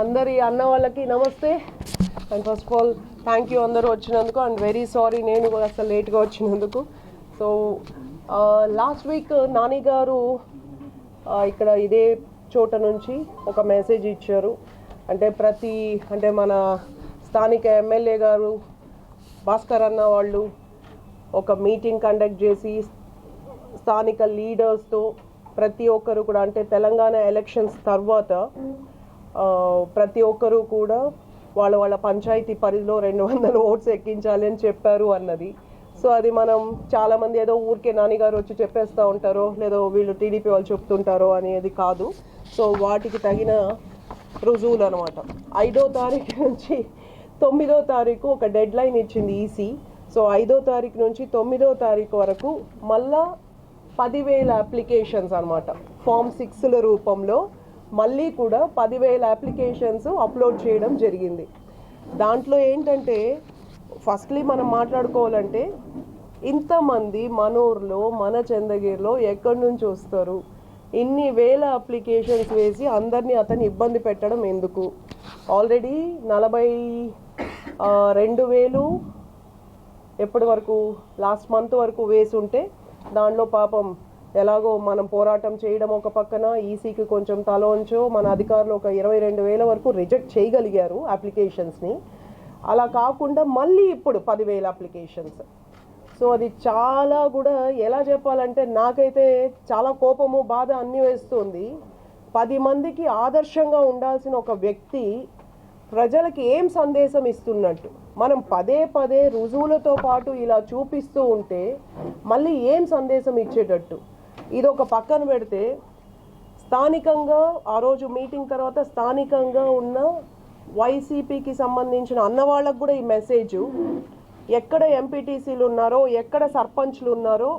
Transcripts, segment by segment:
అందరి అన్న వాళ్ళకి నమస్తే. And first of all thank you అందరూ వచ్చినందుకు. అండ్ వెరీ సారీ నేను కూడా అసలు లేట్గా వచ్చినందుకు. సో లాస్ట్ వీక్ నాని గారు uh, ఇక్కడ ఇదే చోట నుంచి ఒక మెసేజ్ ఇచ్చారు. అంటే ప్రతి అంటే మన స్థానిక ఎమ్మెల్యే గారు భాస్కర్ అన్న వాళ్ళు ఒక మీటింగ్ కండక్ట్ చేసి స్థానిక లీడర్స్తో ప్రతి ఒక్కరు కూడా అంటే తెలంగాణ ఎలక్షన్స్ తర్వాత ప్రతి ఒక్కరూ కూడా వాళ్ళ వాళ్ళ పంచాయతీ పరిధిలో రెండు వందల ఓట్స్ ఎక్కించాలి అని చెప్పారు అన్నది. సో అది మనం చాలామంది ఏదో ఊరికే నాన్నగారు వచ్చి చెప్పేస్తూ ఉంటారో లేదో వీళ్ళు టీడీపీ వాళ్ళు చెప్తుంటారో అనేది కాదు. సో వాటికి తగిన రుజువులు అనమాట ఐదో తారీఖు నుంచి తొమ్మిదో తారీఖు ఒక డెడ్ లైన్ ఇచ్చింది ఈసీ. సో ఐదో తారీఖు నుంచి తొమ్మిదో తారీఖు వరకు మళ్ళా పదివేల అప్లికేషన్స్ అనమాట ఫామ్ సిక్స్ల రూపంలో మళ్ళీ కూడా పదివేల అప్లికేషన్స్ అప్లోడ్ చేయడం జరిగింది. దాంట్లో ఏంటంటే ఫస్ట్లీ మనం మాట్లాడుకోవాలంటే ఇంతమంది మన ఊర్లో మన చందగిరిలో ఎక్కడి నుంచి వస్తారు? ఇన్ని వేల అప్లికేషన్స్ వేసి అందరినీ అతను ఇబ్బంది పెట్టడం ఎందుకు? ఆల్రెడీ నలభై రెండు వేలు ఎప్పటి వరకు లాస్ట్ మంత్ వరకు వేసి ఉంటే దానిలో పాపం ఎలాగో మనం పోరాటం చేయడం ఒక పక్కన ఈసీకి కొంచెం తల ఉంచో మన అధికారులు ఒక ఇరవై రెండు వేల వరకు రిజెక్ట్ చేయగలిగారు అప్లికేషన్స్ని. అలా కాకుండా మళ్ళీ ఇప్పుడు పదివేల అప్లికేషన్స్. సో అది చాలా కూడా ఎలా చెప్పాలంటే నాకైతే చాలా కోపము బాధ అన్నీ వేస్తుంది. పది మందికి ఆదర్శంగా ఉండాల్సిన ఒక వ్యక్తి ప్రజలకి ఏం సందేశం ఇస్తున్నట్టు? మనం పదే పదే రుజువులతో పాటు ఇలా చూపిస్తూ ఉంటే మళ్ళీ ఏం సందేశం ఇచ్చేటట్టు? ఇది ఒక పక్కన పెడితే స్థానికంగా ఆ రోజు మీటింగ్ తర్వాత స్థానికంగా ఉన్న వైసీపీకి సంబంధించిన అన్నవాళ్ళకు కూడా ఈ మెసేజ్. ఎక్కడ ఎంపీటీసీలు ఉన్నారో ఎక్కడ సర్పంచ్లు ఉన్నారో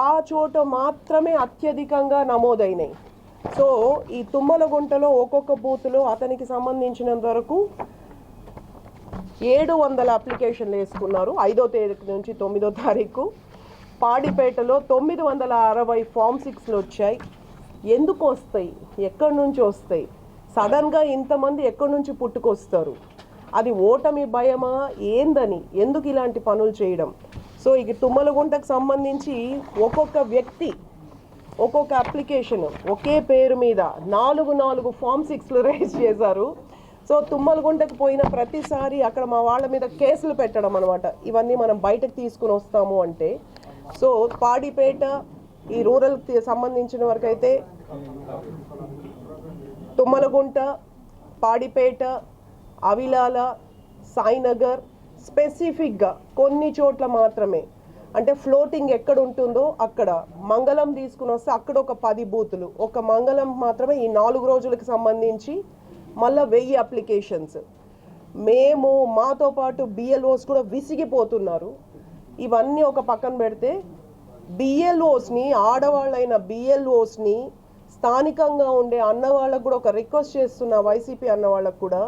ఆ చోట మాత్రమే అత్యధికంగా నమోదైనాయి. సో ఈ తుమ్మల గుంటలో ఒక్కొక్క బూత్లో అతనికి సంబంధించినంత వరకు ఏడు వందల అప్లికేషన్లు వేసుకున్నారు. ఐదో తేదీ నుంచి తొమ్మిదో తారీఖు. పాడిపేటలో తొమ్మిది వందల అరవై ఫామ్ సిక్స్లు వచ్చాయి. ఎందుకు వస్తాయి? ఎక్కడి నుంచి వస్తాయి? సడన్గా ఇంతమంది ఎక్కడి నుంచి పుట్టుకొస్తారు? అది ఓటమి భయమా? ఏందని? ఎందుకు ఇలాంటి పనులు చేయడం? సో ఇక తుమ్మలగుంటకు సంబంధించి ఒక్కొక్క వ్యక్తి ఒక్కొక్క అప్లికేషన్ ఒకే పేరు మీద నాలుగు నాలుగు ఫామ్ సిక్స్లు రైజ్ చేశారు. సో తుమ్మలగుంటకు పోయిన ప్రతిసారి అక్కడ మా వాళ్ళ మీద కేసులు పెట్టడం అనమాట ఇవన్నీ మనం బయటకు తీసుకుని వస్తాము అంటే సో పాడిపేట ఈ రూరల్కి సంబంధించిన వరకు అయితే తుమ్మలగుంట పాడిపేట అవిలాల సాయినగర్ స్పెసిఫిక్గా కొన్ని చోట్ల మాత్రమే. అంటే ఫ్లోటింగ్ ఎక్కడ ఉంటుందో అక్కడ. మంగళం తీసుకుని వస్తే అక్కడ ఒక పది బూతులు. ఒక మంగళం మాత్రమే ఈ నాలుగు రోజులకు సంబంధించి మళ్ళీ వెయ్యి అప్లికేషన్స్ మేము మాతో పాటు బిఎల్ఓస్ కూడా విసిగిపోతున్నారు. ఇవన్నీ ఒక పక్కన పెడితే బిఎల్ఓస్ని ఆడవాళ్ళైన బిఎల్ఓస్ని స్థానికంగా ఉండే అన్న వాళ్ళకు కూడా ఒక రిక్వెస్ట్ చేస్తున్న వైసీపీ అన్న వాళ్ళకు కూడా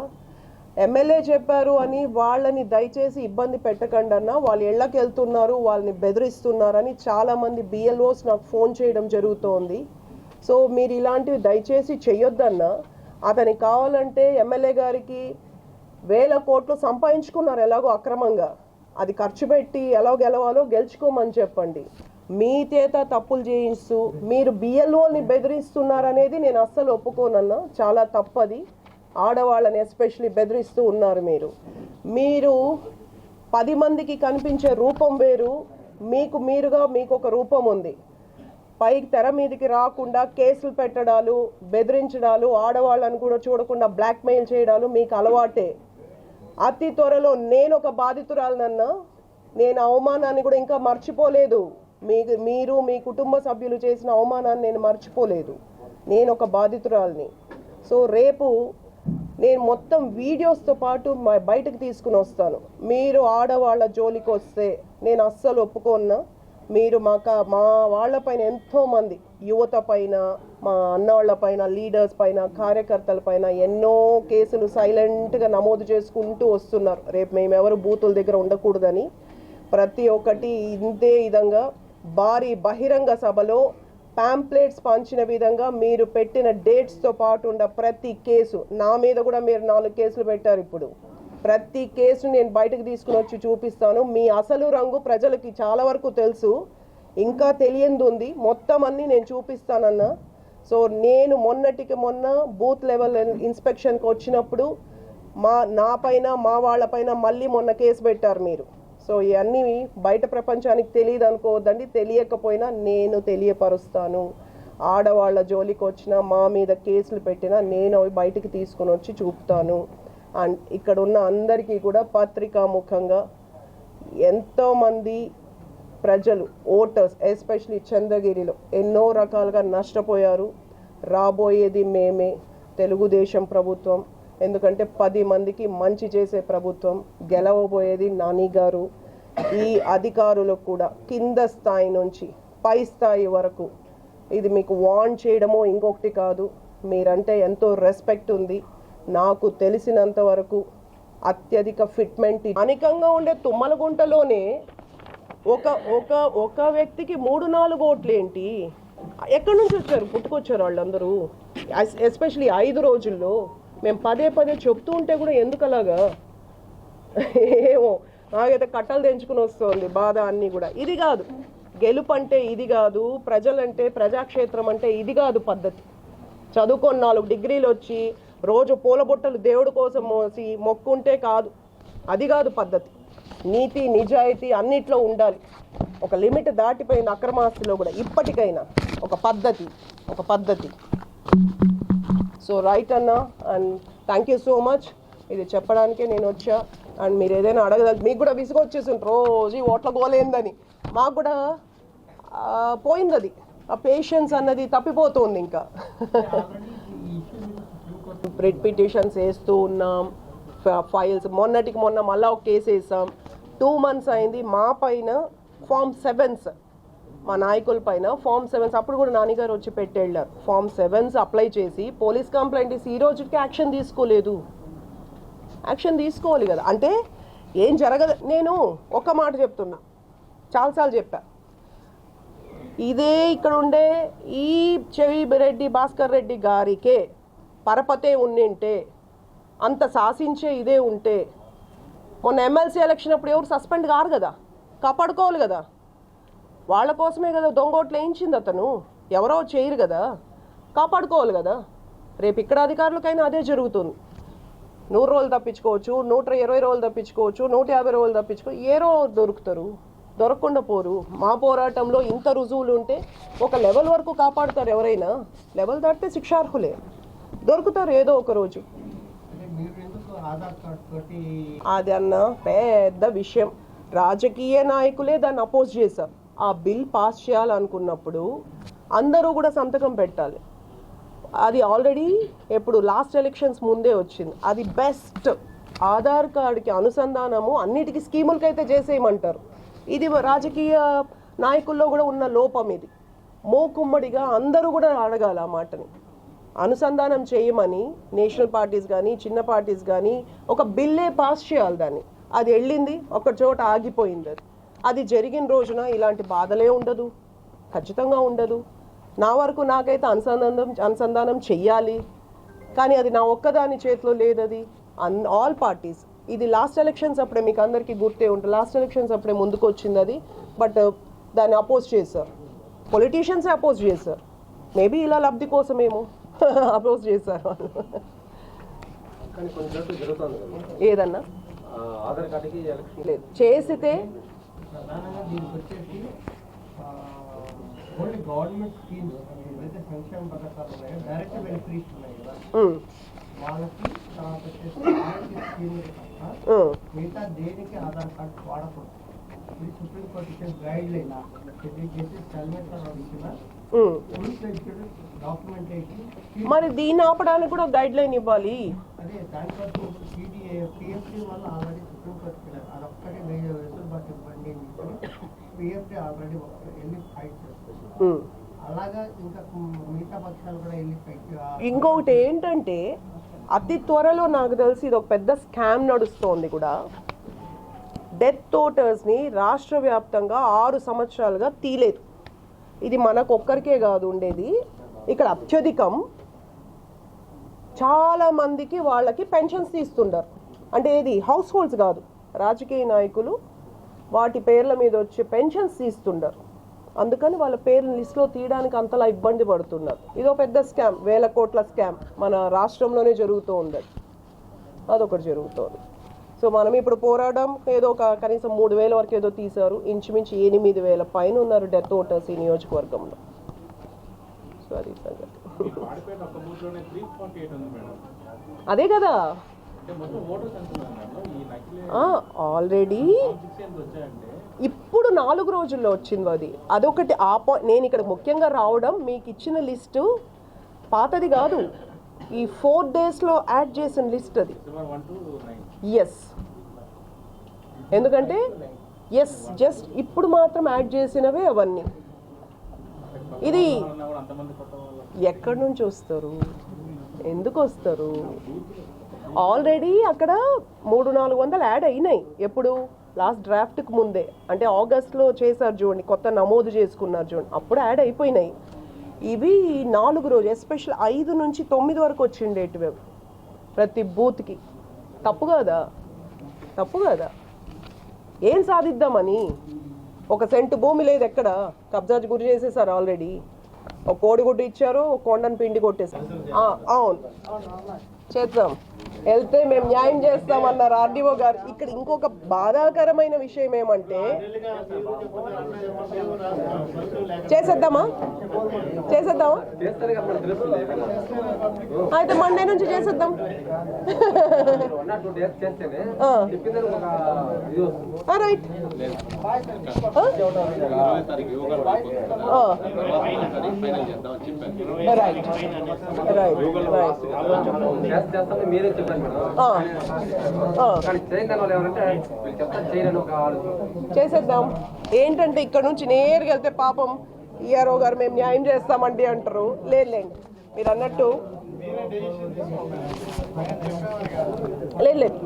ఎమ్మెల్యే చెప్పారు అని వాళ్ళని దయచేసి ఇబ్బంది పెట్టకండి అన్న. వాళ్ళు ఇళ్ళకి వెళ్తున్నారు వాళ్ళని బెదిరిస్తున్నారని చాలామంది బిఎల్ఓస్ నాకు ఫోన్ చేయడం జరుగుతోంది. సో మీరు ఇలాంటివి దయచేసి చెయ్యొద్దన్న. అతనికి కావాలంటే ఎమ్మెల్యే గారికి వేల కోట్లు సంపాదించుకున్నారు ఎలాగో అక్రమంగా. అది ఖర్చు పెట్టి ఎలా గెలవాలో గెలుచుకోమని చెప్పండి. మీ చేత తప్పులు చేయిస్తూ మీరు బిఎల్ఓని బెదిరిస్తున్నారనేది నేను అస్సలు ఒప్పుకోనన్నా. చాలా తప్పది. ఆడవాళ్ళని ఎస్పెషలీ బెదిరిస్తూ ఉన్నారు మీరు. మీరు పది మందికి కనిపించే రూపం వేరు. మీకు మీరుగా మీకు ఒక రూపం ఉంది. పైకి తెర మీదకి రాకుండా కేసులు పెట్టడాలు బెదిరించడాలు ఆడవాళ్ళని కూడా చూడకుండా బ్లాక్మెయిల్ చేయడాలు మీకు అలవాటే. అతి త్వరలో నేను ఒక బాధితురాలనన్నా నేను అవమానాన్ని కూడా ఇంకా మర్చిపోలేదు. మీ మీరు మీ కుటుంబ సభ్యులు చేసిన అవమానాన్ని నేను మర్చిపోలేదు. నేను ఒక బాధితురాలని. సో రేపు నేను మొత్తం వీడియోస్తో పాటు మా బయటకు తీసుకుని వస్తాను. మీరు ఆడవాళ్ళ జోలికి వస్తే నేను అస్సలు ఒప్పుకోన్నా మీరు మాక మా వాళ్ళపైన ఎంతోమంది యువత పైన మా అన్నవాళ్ళ పైన లీడర్స్ పైన కార్యకర్తల పైన ఎన్నో కేసులు సైలెంట్గా నమోదు చేసుకుంటూ వస్తున్నారు. రేపు మేము ఎవరు బూతుల దగ్గర ఉండకూడదని ప్రతి ఒక్కటి ఇంతే విధంగా భారీ బహిరంగ సభలో ప్యాంప్లెట్స్ పంచిన విధంగా మీరు పెట్టిన డేట్స్తో పాటు ఉన్న ప్రతి కేసు నా మీద కూడా మీరు నాలుగు కేసులు పెట్టారు ఇప్పుడు. ప్రతి కేసుని నేను బయటకు తీసుకుని వచ్చి చూపిస్తాను. మీ అసలు రంగు ప్రజలకి చాలా వరకు తెలుసు. ఇంకా తెలియంది ఉంది. మొత్తం అన్ని నేను చూపిస్తానన్నా. సో నేను మొన్నటికి మొన్న బూత్ లెవెల్ ఇన్స్పెక్షన్కి వచ్చినప్పుడు మా నా పైన మా వాళ్ళపైన మళ్ళీ మొన్న కేసు పెట్టారు మీరు. సో ఇవన్నీ బయట ప్రపంచానికి తెలియదు అనుకోవద్దండి. తెలియకపోయినా నేను తెలియపరుస్తాను. ఆడవాళ్ళ జోలికి వచ్చినా మా మీద కేసులు పెట్టినా నేను అవి బయటికి తీసుకుని వచ్చి చూపుతాను. అండ్ ఇక్కడ ఉన్న అందరికీ కూడా పత్రికాముఖంగా ఎంతోమంది ప్రజలు ఓటర్స్ ఎస్పెషలీ చంద్రగిరిలో ఎన్నో రకాలుగా నష్టపోయారు. రాబోయేది మేమే తెలుగుదేశం ప్రభుత్వం. ఎందుకంటే పది మందికి మంచి చేసే ప్రభుత్వం గెలవబోయేది నాని గారు. ఈ అధికారులకు కూడా కింద స్థాయి నుంచి పై స్థాయి వరకు ఇది మీకు వార్న్ చేయడమో ఇంకొకటి కాదు. మీరంటే ఎంతో రెస్పెక్ట్ ఉంది. నాకు తెలిసినంత వరకు అత్యధిక ఫిట్మెంట్ అనికంగా ఉండే తుమ్మలగుంటలోనే ఒక ఒక ఒక వ్యక్తికి మూడు నాలుగు ఓట్లు ఏంటి ఎక్కడి నుంచి వచ్చారు? పుట్టుకొచ్చారు వాళ్ళందరూ. ఎస్పెషలీ ఐదు రోజుల్లో మేము పదే పదే చెప్తూ ఉంటే కూడా ఎందుకు అలాగా ఏమో నాకైతే కట్టలు తెంచుకుని వస్తుంది బాధ అన్నీ కూడా. ఇది కాదు. గెలుపు అంటే ఇది కాదు ప్రజలంటే ప్రజాక్షేత్రం అంటే ఇది కాదు పద్ధతి. చదువుకొని నాలుగు డిగ్రీలు వచ్చి రోజు పూల బుట్టలు దేవుడి కోసం మోసి మొక్కుంటే కాదు. అది కాదు పద్ధతి. నీతి నిజాయితీ అన్నిట్లో ఉండాలి. ఒక లిమిట్ దాటిపోయిన అక్రమాస్తిలో కూడా. ఇప్పటికైనా ఒక పద్ధతి ఒక పద్ధతి. సో రైట్ అన్న and thank you so much. ఇది చెప్పడానికే నేను వచ్చా. అండ్ మీరు ఏదైనా అడగదలు మీకు కూడా విసుగు వచ్చేసి రోజు ఓట్ల గోలేందని. మాకు కూడా పోయింది అది ఆ పేషెన్స్ అన్నది తప్పిపోతుంది ఇంకా. రిట్ పిటిషన్స్ వేస్తూ ఉన్నాం. ఫైల్స్ మొన్నటికి మొన్న మళ్ళీ ఒక కేసు వేసాం. టూ మంత్స్ అయింది మా పైన ఫామ్ సెవెన్స్ మా నాయకుల పైన ఫామ్ సెవెన్స్ అప్పుడు కూడా నాన్నగారు వచ్చి పెట్టేళ్ళారు. ఫామ్ సెవెన్స్ అప్లై చేసి పోలీస్ కంప్లైంట్ ఇస్తే ఈ రోజుకి యాక్షన్ తీసుకోలేదు. యాక్షన్ తీసుకోవాలి కదా. అంటే ఏం జరగదు. నేను ఒక మాట చెప్తున్నా. చాలాసార్లు చెప్పా. ఇదే ఇక్కడ ఉండే ఈ చెవి రెడ్డి భాస్కర్ రెడ్డి గారికే పరపతే ఉండింటే అంత శాసించే ఇదే ఉంటే మొన్న ఎమ్మెల్సీ ఎలక్షన్ అప్పుడు ఎవరు సస్పెండ్ కారు కదా కాపాడుకోవాలి కదా. వాళ్ళ కోసమే కదా దొంగోట్లు వేయించింది అతను. ఎవరో చేయరు కదా కాపాడుకోవాలి కదా. రేపు ఇక్కడ అధికారులకైనా అదే జరుగుతుంది. నూరు రోజులు తప్పించుకోవచ్చు నూట ఇరవై రోజులు తప్పించుకోవచ్చు నూట యాభై రోజులు తప్పించుకో ఏ రోజు దొరుకుతారు దొరకకుండా పోరు. మా పోరాటంలో ఇంత రుజువులు ఉంటే ఒక లెవెల్ వరకు కాపాడుతారు ఎవరైనా. లెవెల్ దాటితే శిక్షార్హులే. దొరుకుతారు ఏదో ఒక రోజు. అది అన్న పెద్ద విషయం. రాజకీయ నాయకులే దాన్ని అపోజ్ చేశారు. ఆ బిల్ పాస్ చేయాలనుకున్నప్పుడు అందరూ కూడా సంతకం పెట్టాలి. అది ఆల్రెడీ ఎప్పుడు లాస్ట్ ఎలక్షన్స్ ముందే వచ్చింది. అది బెస్ట్. ఆధార్ కార్డుకి అనుసంధానము అన్నిటికీ స్కీములకైతే చేసేయమంటారు. ఇది రాజకీయ నాయకుల్లో కూడా ఉన్న లోపం ఇది. మోకుమ్మడిగా అందరూ కూడా అడగాలి ఆ మాటని. అనుసంధానం చేయమని నేషనల్ పార్టీస్ కానీ చిన్న పార్టీస్ కానీ ఒక బిల్లే పాస్ చేయాలి దాన్ని. అది వెళ్ళింది ఒక చోట ఆగిపోయింది. అది అది జరిగిన రోజున ఇలాంటి బాధలే ఉండదు ఖచ్చితంగా ఉండదు. నా వరకు నాకైతే అనుసంధానం అనుసంధానం చెయ్యాలి. కానీ అది నా ఒక్కదాని చేతిలో లేదు అది అన్ ఆల్ పార్టీస్. ఇది లాస్ట్ ఎలక్షన్స్ అప్పుడే మీకు అందరికీ గుర్తే ఉంటుంది లాస్ట్ ఎలక్షన్స్ అప్పుడే ముందుకు వచ్చింది అది. బట్ దాన్ని అపోజ్ చేశారు. పొలిటీషియన్సే అపోజ్ చేశారు. మేబీ ఇలా లబ్ధి కోసమేమో. చేశారు వాళ్ళు. జరుగుతుంది కదా. ఏదన్నా? ఆ, ఆధార్ కార్డుకి ఎలక్షన్. లేదు. చేసితే? ప్రధానంగా దీనికి వచ్చేసి ఓన్లీ గవర్నమెంట్ స్కీమ్స్ ఏదైతే సంక్షేమ పథకాలు ఉన్నాయో డైరెక్ట్ బెనిఫిట్స్ ఉన్నాయి కదా. ఉమ్, వాళ్ళకి తర్వాత వచ్చేసి ఆరోగ్య స్కీములు తప్ప ఉమ్, మిగతా దేనికి ఆధార్ కార్డ్ వాడకూడదు. ఇది సుప్రీంకోర్టు ఇచ్చిన గైడ్ లైన్ ఇది చేసి హెల్మెట్ ఇచ్చిన మరి దీన్ని ఆపడానికి కూడా గైడ్ లైన్ ఇవ్వాలి. ఇంకొకటి ఏంటంటే అతి త్వరలో నాకు తెలిసి ఇది ఒక పెద్ద స్కామ్ నడుస్తోంది కూడా. డెత్ ఓటర్స్ని రాష్ట్ర వ్యాప్తంగా ఆరు సంవత్సరాలుగా తీలేదు. ఇది మనకు ఒక్కరికే కాదు ఉండేది. ఇక్కడ అత్యధికం చాలా మందికి వాళ్ళకి పెన్షన్స్ తీస్తుంటారు. అంటే ఇది హౌస్ హోల్డ్స్ కాదు. రాజకీయ నాయకులు వాటి పేర్ల మీద వచ్చే పెన్షన్స్ తీస్తుంటారు. అందుకని వాళ్ళ పేర్లు లిస్ట్లో తీయడానికి అంతలా ఇబ్బంది పడుతున్నారు. ఇదో పెద్ద స్కామ్ వేల కోట్ల స్కామ్ మన రాష్ట్రంలోనే జరుగుతూ ఉండదు అదొకటి జరుగుతోంది. సో మనం ఇప్పుడు పోరాటం ఏదో ఒక కనీసం మూడు వేల వరకు ఏదో తీశారు. ఇంచుమించు ఎనిమిది వేల పైన ఉన్నారు డెత్ ఓటర్స్ ఈ నియోజకవర్గంలో. సో అది సంగతి. అదే కదా. ఆల్రెడీ ఇప్పుడు నాలుగు రోజుల్లో వచ్చింది అది. అదొకటి ఆ పాయింట్ నేను ఇక్కడ ముఖ్యంగా రావడం మీకు ఇచ్చిన లిస్టు పాతది కాదు. ఈ ఫోర్ డేస్లో యాడ్ చేసిన లిస్ట్ అది. ఎస్ ఎందుకంటే ఎస్ జస్ట్ ఇప్పుడు మాత్రం యాడ్ చేసినవే అవన్నీ. ఇది ఎక్కడి నుంచి వస్తారు? ఎందుకు వస్తారు? ఆల్రెడీ అక్కడ మూడు నాలుగు వందలు యాడ్ అయినాయి. ఎప్పుడు? లాస్ట్ డ్రాఫ్ట్కి ముందే. అంటే ఆగస్ట్లో చేశారు చూడండి కొత్త నమోదు చేసుకున్నారు చూడండి. అప్పుడు యాడ్ అయిపోయినాయి. ఇవి నాలుగు రోజు ఎస్పెషల్ ఐదు నుంచి తొమ్మిది వరకు వచ్చిండేటివి ప్రతి బూత్కి తప్పు కదా? తప్పు కదా? ఏం సాధిద్దామని? ఒక సెంటు భూమి లేదు ఎక్కడ? కబ్జాజ్ గురి చేసేసారు ఆల్రెడీ ఒక కోడిగుడ్డు ఇచ్చారు ఒక కొండను పిండి కొట్టేశారు. అవును. చేద్దాం. వెళ్తే మేము న్యాయం చేస్తామన్నారు ఆర్డీఓ గారు. ఇక్కడ ఇంకొక బాధాకరమైన విషయం ఏమంటే చేసేద్దామా? చేసేద్దామా? అయితే మండే నుంచి చేసేద్దాం. రైట్ రైట్ రైట్ రైట్ చేసేద్దాం. ఏంటంటే ఇక్కడ నుంచి నేరుగా వెళ్తే పాపం ఈఆర్ఓ గారు మేము న్యాయం చేస్తామండి అంటారు. లేదులేండి మీరు అన్నట్టు లేదు లేదు.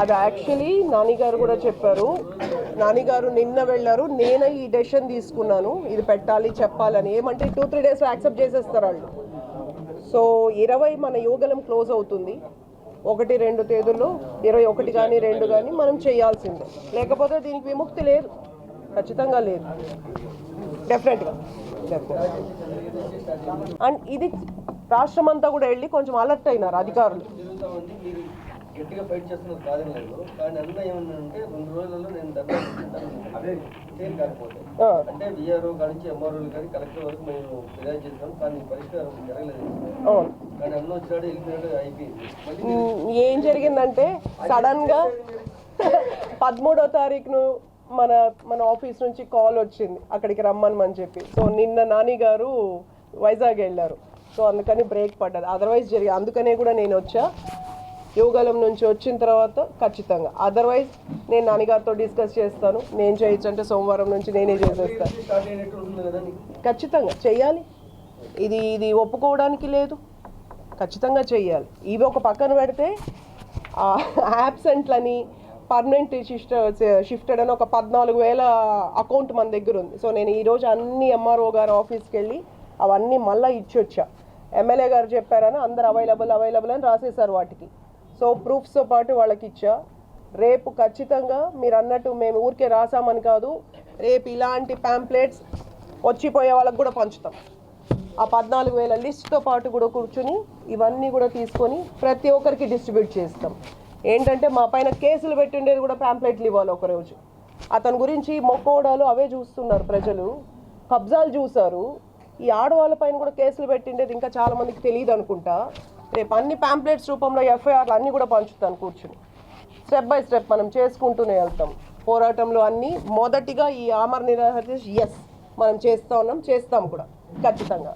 అది యాక్చువల్లీ నానిగారు కూడా చెప్పారు. నానిగారు నిన్న వెళ్ళారు. నేనే ఈ డెసిషన్ తీసుకున్నాను. ఇది పెట్టాలి చెప్పాలని. ఏమంటే టూ త్రీ డేస్ యాక్సెప్ట్ చేసేస్తారు వాళ్ళు. సో ఇరవై మన యోగలం క్లోజ్ అవుతుంది. ఒకటి రెండు తేదీల్లో ఇరవై ఒకటి కానీ రెండు కానీ మనం చేయాల్సిందే. లేకపోతే దీనికి విముక్తి లేదు. ఖచ్చితంగా లేదు. డెఫినెట్గా అండ్ ఇది రాష్ట్రం అంతా కూడా వెళ్ళి కొంచెం అలర్ట్ అయినారు అధికారులు. గట్టిగా ఫైట్ చేస్తున్నది కాదని లేదు. కానీ అన్న ఏమన్నానంటే రెండు రోజులలో నేను అదే కాకపోతే. అంటే విఆర్ఓ కానించి ఎంఆర్ఓలు కానీ కలెక్టర్ వరకు మేము ఫిర్యాదు చేస్తాం. కానీ పరిష్కారం జరగలేదు. కానీ అన్న వచ్చినాడు వెళ్ళిపోయినాడు అయిపోయింది. ఏం జరిగిందంటే సడన్గా పదమూడో తారీఖును మన మన ఆఫీస్ నుంచి కాల్ వచ్చింది. అక్కడికి రమ్మనమని చెప్పి. సో నిన్న నాని గారు వైజాగ్ వెళ్ళారు. సో అందుకని బ్రేక్ పడ్డది. అదర్వైజ్ జరిగి అందుకనే కూడా నేను వచ్చా. యోగాలం నుంచి వచ్చిన తర్వాత ఖచ్చితంగా. అదర్వైజ్ నేను నాన్నగారితో డిస్కస్ చేస్తాను. నేను చేయొచ్చు అంటే సోమవారం నుంచి నేనే చేసేస్తాను ఖచ్చితంగా చెయ్యాలి. ఇది ఇది ఒప్పుకోవడానికి లేదు. ఖచ్చితంగా చెయ్యాలి. ఇవి ఒక పక్కన పెడితే యాబ్సెంట్లని పర్మనెంట్ షిఫ్ట్ షిఫ్టెడ్ అని ఒక పద్నాలుగు వేల అకౌంట్ మన దగ్గర ఉంది. సో నేను ఈరోజు అన్ని ఎంఆర్ఓ గారు ఆఫీస్కి వెళ్ళి అవన్నీ మళ్ళీ ఇచ్చొచ్చా. ఎమ్మెల్యే గారు చెప్పారని అందరు అవైలబుల్ అవైలబుల్ అని రాసేశారు వాటికి. సో ప్రూఫ్స్తో పాటు వాళ్ళకి ఇచ్చా రేపు ఖచ్చితంగా మీరు అన్నట్టు మేము ఊరికే రాసామని కాదు రేపు ఇలాంటి ప్యాంప్లెట్స్ వచ్చిపోయే వాళ్ళకి కూడా పంచుతాం. ఆ పద్నాలుగు వేల లిస్ట్తో పాటు కూడా కూర్చుని ఇవన్నీ కూడా తీసుకొని ప్రతి ఒక్కరికి డిస్ట్రిబ్యూట్ చేస్తాం. ఏంటంటే మా పైన కేసులు పెట్టిండేది కూడా ప్యాంప్లెట్లు ఇవ్వాలి ఒకరోజు అతని గురించి మొక్కోడాలు అవే చూస్తున్నారు ప్రజలు. కబ్జాలు చూశారు. ఈ ఆడవాళ్ళ పైన కూడా కేసులు పెట్టిండేది ఇంకా చాలామందికి తెలియదు అనుకుంటా రేపు అన్ని ప్యాంప్లెట్స్ రూపంలో ఎఫ్ఐఆర్లు అన్నీ కూడా పంచుతాను కూర్చుని. స్టెప్ బై స్టెప్ మనం చేసుకుంటూనే వెళ్తాం. పోరాటంలో అన్నీ మొదటిగా ఈ ఆమర నిరాహార ఎస్ మనం చేస్తూ ఉన్నాం చేస్తాం కూడా ఖచ్చితంగా.